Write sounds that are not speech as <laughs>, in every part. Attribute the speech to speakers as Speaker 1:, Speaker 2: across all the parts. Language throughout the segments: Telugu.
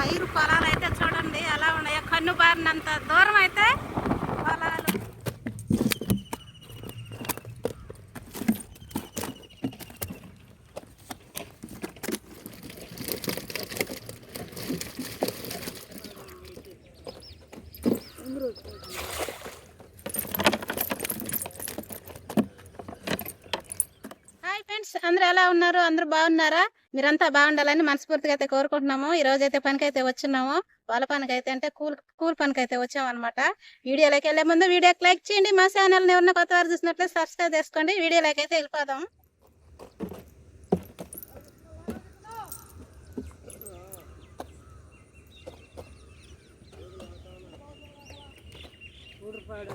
Speaker 1: పైరు పొలాలు అయితే చూడండి ఎలా ఉన్నాయో. కన్ను బారినంత దూరం అయితే పొలాలు. హాయ్ ఫ్రెండ్స్ అందరూ ఎలా ఉన్నారు? అందరూ బాగున్నారా? మీరంతా బాగుండాలని మనస్ఫూర్తిగా అయితే కోరుకుంటున్నాము. ఈ రోజు అయితే పనికి అయితే వచ్చున్నాము వాళ్ళ పనికి అయితే అంటే కూల్ కూల్ పనికి అయితే అనమాట వీడియోలోకి వెళ్ళే ముందు వీడియోకి లైక్ చేయండి. మా ఛానల్ ఎవరన్నా కొత్త వారు చూసినట్లయితే సబ్స్క్రైబ్ చేసుకోండి. వీడియోలోకి అయితే వెళ్ళిపోదాం.
Speaker 2: పాడు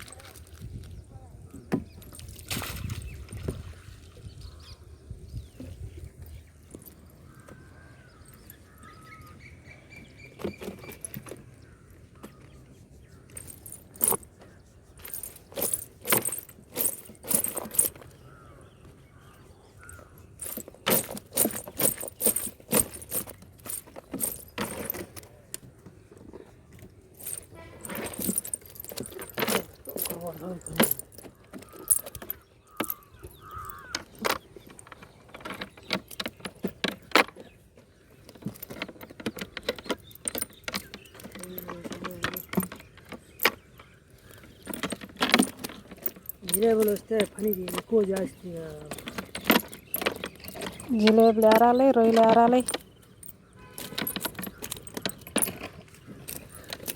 Speaker 2: జిలేబులు వస్తే పని ఎక్కువ జాస్తి
Speaker 1: జిలేబులు ఏరాలి రొయ్యలు ఏరాలి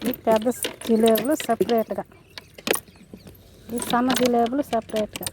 Speaker 1: ఈ పెద్ద జిలేబులు సపరేట్గా ఈ సన్న జిలేబులు సపరేట్గా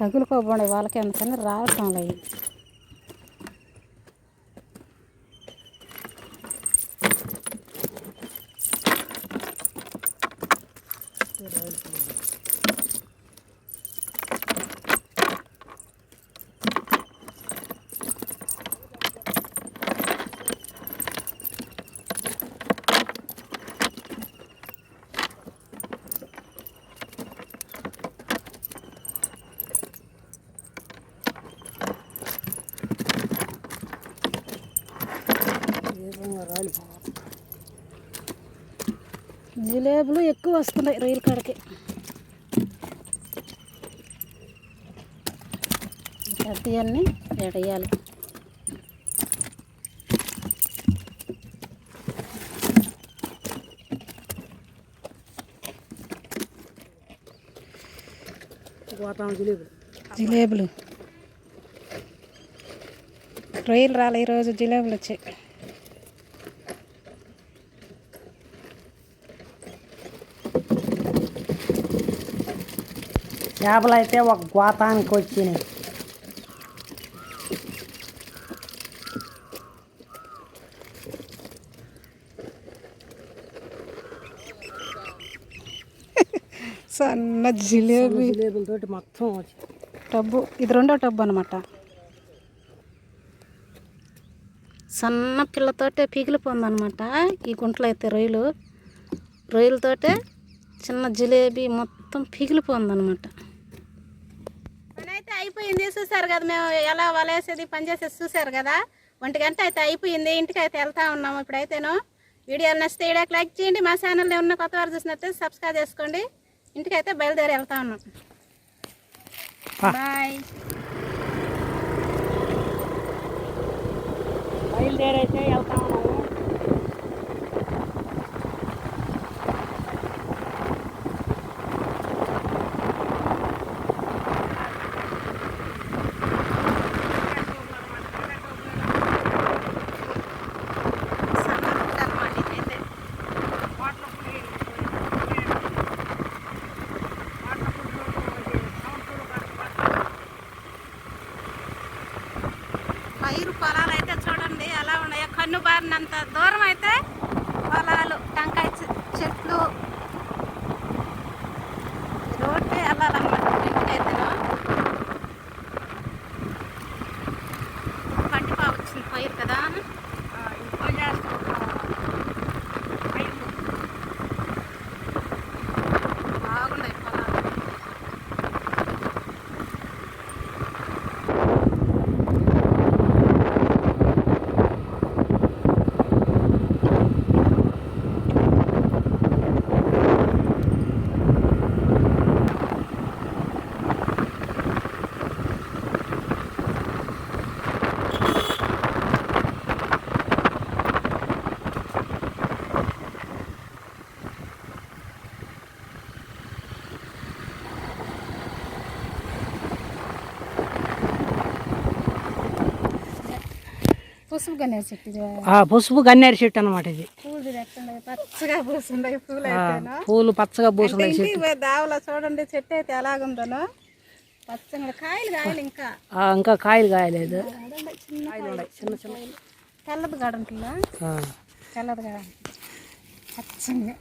Speaker 1: తగులుకోబోండి వాళ్ళకి అందుకని రావటం లేదు
Speaker 2: you.
Speaker 1: జిలేబులు ఎక్కువ వస్తున్నాయి రైలు కాడకి. కట్టి అన్నీ
Speaker 2: ఎడేయాలి జిలేబులు.
Speaker 1: రొయ్యలు రాలే ఈరోజు జిలేబులు వచ్చాయి
Speaker 2: చేపలు అయితే ఒక గోతానికి వచ్చినాయి. <laughs>
Speaker 1: సన్న జిలేబీ.
Speaker 2: జిలేబులతోటి మొత్తం
Speaker 1: టబ్బు. ఇది రెండో టబ్బు అనమాట సన్న పిల్లతోటే పీకిలిపోందనమాట ఈ గుంటలో అయితే రొయ్యలు. రొయ్యలతోటే చిన్న జిలేబీ మొత్తం అయితే అయిపోయింది చూసారు కదా మేము ఎలా వలేసేది పని చేసేది చూసారు కదా? ఒంటి గంట అయితే అయిపోయింది ఇంటికి అయితే వెళ్తా ఉన్నాము ఇప్పుడైతేను. వీడియోలు నచ్చితే వీడియోకి లైక్ చేయండి మా ఛానల్లో ఉన్న కొత్త వారు చూసినట్టు సబ్స్క్రైబ్ చేసుకోండి. ఇంటికి అయితే బయలుదేరి వెళ్తా ఉన్నాం. బాయ్.
Speaker 2: బయలుదేరైతే వెళ్తా ఉన్నాము
Speaker 1: పైరు పొలాలు అయితే చూడండి ఎలా ఉన్నాయో కన్ను బారినంత దూరం అయితే పసుపు గన్నేరు చెట్టు
Speaker 2: పసుపు గన్నేరు చెట్టు అనమాట ఇది.
Speaker 1: పూలు పచ్చగా
Speaker 2: పూసున్నాయి
Speaker 1: దావలో చూడండి చెట్టు అయితే ఎలాగుందనో. పచ్చగా కాయలు కాయలు ఇంకా.
Speaker 2: ఇంకా కాయలు కాయలేదు.
Speaker 1: చిన్న
Speaker 2: చిన్న
Speaker 1: తెల్లది
Speaker 2: ఆ.
Speaker 1: తెల్లది కాడ. పచ్చగా